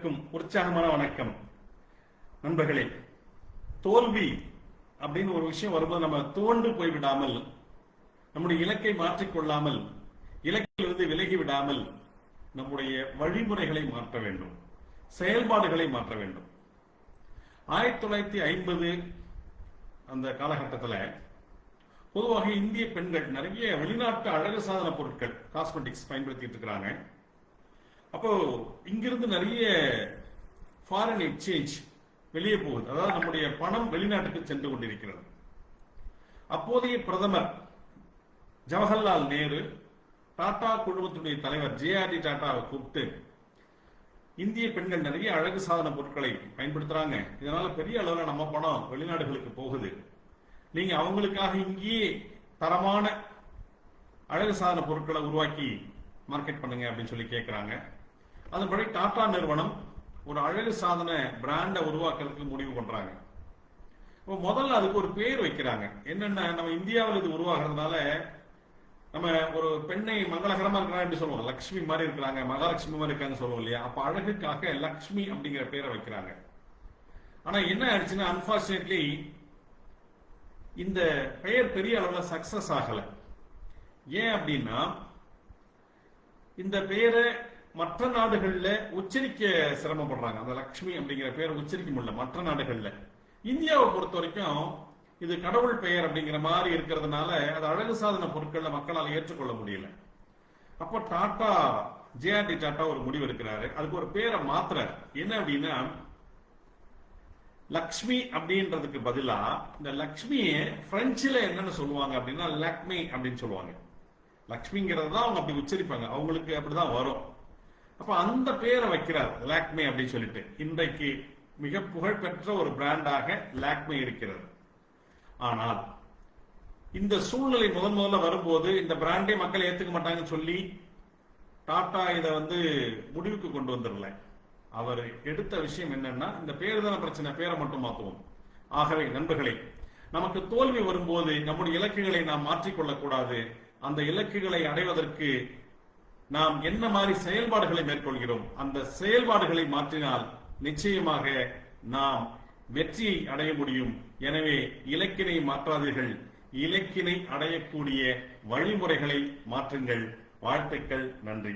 அனைவருக்கும் உற்சாகமான வணக்கம். நண்பர்களே தோல்வி அப்படின்னு ஒரு விஷயம் வரும்போது நம்ம தோண்டு போய்விடாமல் நம்முடைய இலக்கை மாற்றிக்கொள்ளாமல் இலக்கிலிருந்து விலகி விடாமல் நம்முடைய வழிமுறைகளை மாற்ற வேண்டும். செயல்பாடுகளை மாற்ற வேண்டும். ஆயிரத்தி தொள்ளாயிரத்தி ஐம்பது அந்த காலகட்டத்தில் பொதுவாக இந்திய பெண்கள் நிறைய வெளிநாட்டு அழகு சாதன பொருட்கள் காஸ்மெட்டிக்ஸ் பயன்படுத்திட்டு இருக்கிறாங்க. அப்போ இங்கிருந்து நிறைய ஃபாரின் எக்ஸ்சேஞ்ச் வெளியே போகுது. அதாவது நம்முடைய பணம் வெளிநாட்டுக்கு சென்று கொண்டிருக்கிறது. அப்போதைய பிரதமர் ஜவஹர்லால் நேரு டாடா குழுமத்தினுடைய தலைவர் ஜேஆர்டி டாட்டாவை கூப்பிட்டு இந்திய பெண்கள் நிறைய அழகு சாதன பொருட்களை பயன்படுத்துறாங்க. இதனால பெரிய அளவில் நம்ம பணம் வெளிநாடுகளுக்கு போகுது. நீங்க அவங்களுக்காக இங்கேயே தரமான அழகு சாதன பொருட்களை உருவாக்கி மார்க்கெட் பண்ணுங்க அப்படின்னு சொல்லி கேட்குறாங்க அதன்படி டாடா நிறுவனம் ஒரு அழகு சாதன பிராண்டை உருவாக்குறதுக்கு முடிவு பண்றாங்க. இப்போ முதல்ல அதுக்கு ஒரு பேர் வைக்கிறாங்க. என்னென்ன நம்ம இந்தியாவில் இது உருவாகிறதுனால நம்ம ஒரு பெண்ணை மங்களகரமா இருக்கிறாங்க எப்படி சொல்லுவோம்? லக்ஷ்மி மாதிரி இருக்கிறாங்க மகாலட்சுமி மாதிரி இருக்காங்க சொல்லுவோம் இல்லையா? அப்ப அழகுக்காக லக்ஷ்மி அப்படிங்கிற பேரை வைக்கிறாங்க. ஆனா என்ன ஆயிடுச்சுன்னா அன்பார்ச்சுனேட்லி இந்த பெயர் பெரிய அளவில் சக்சஸ் ஆகலை. ஏன் அப்படின்னா இந்த பெயரை மற்ற நாடுகள்ல உச்சரிக்க சிரமப்படுறாங்க. அந்த லக்ஷ்மி அப்படிங்கிற பேர் உச்சரிக்க முடியல மற்ற நாடுகள்ல. இந்தியாவை பொறுத்த வரைக்கும் இது கடவுள் பெயர் அப்படிங்கிற மாதிரி இருக்கிறதுனால அது அழகு சாதன பொருட்கள்ல மக்களால் ஏற்றுக்கொள்ள முடியல. அப்போ டாட்டா ஜேஆர்டி டாட்டா ஒரு முடிவு எடுக்கிறாரு. அதுக்கு ஒரு பேரை மாத்திர என்ன அப்படின்னா லக்ஷ்மி அப்படின்றதுக்கு பதிலா இந்த லக்ஷ்மியை பிரெஞ்சுல என்னன்னு சொல்லுவாங்க அப்படின்னா லக்மி அப்படின்னு சொல்லுவாங்க. லக்ஷ்மிங்கிறது தான் அவங்க அப்படி உச்சரிப்பாங்க. அவங்களுக்கு அப்படிதான் வரும். அப்ப அந்த பேரை வைக்கிறார் லாக்மே அப்படின்னு சொல்லிட்டு. இன்றைக்கு மிக புகழ்பெற்ற ஒரு பிராண்டாக லாக்மே இருக்கிறது. ஆனால் இந்த சூழ்நிலை முதன் முதல்ல வரும்போது இந்த பிராண்டே மக்கள் ஏத்துக்க மாட்டாங்கன்னு சொல்லி டாடா இதை வந்து முடிவுக்கு கொண்டு வந்துடல. அவர் எடுத்த விஷயம் என்னன்னா இந்த பேர் தான பிரச்சனை பேரை மட்டும் மாத்துவோம். ஆகவே நண்பர்களே நமக்கு தோல்வி வரும்போது நம்முடைய இலக்குகளை நாம் மாற்றிக்கொள்ளக்கூடாது. அந்த இலக்குகளை அடைவதற்கு நாம் என்ன மாதிரி செயல்பாடுகளை மேற்கொள்கிறோம் அந்த செயல்பாடுகளை மாற்றினால் நிச்சயமாக நாம் வெற்றியை அடைய முடியும். எனவே இலக்கினை மாற்றாதீர்கள். இலக்கினை அடையக்கூடிய வழிமுறைகளை மாற்றுங்கள். வாழ்த்துக்கள். நன்றி.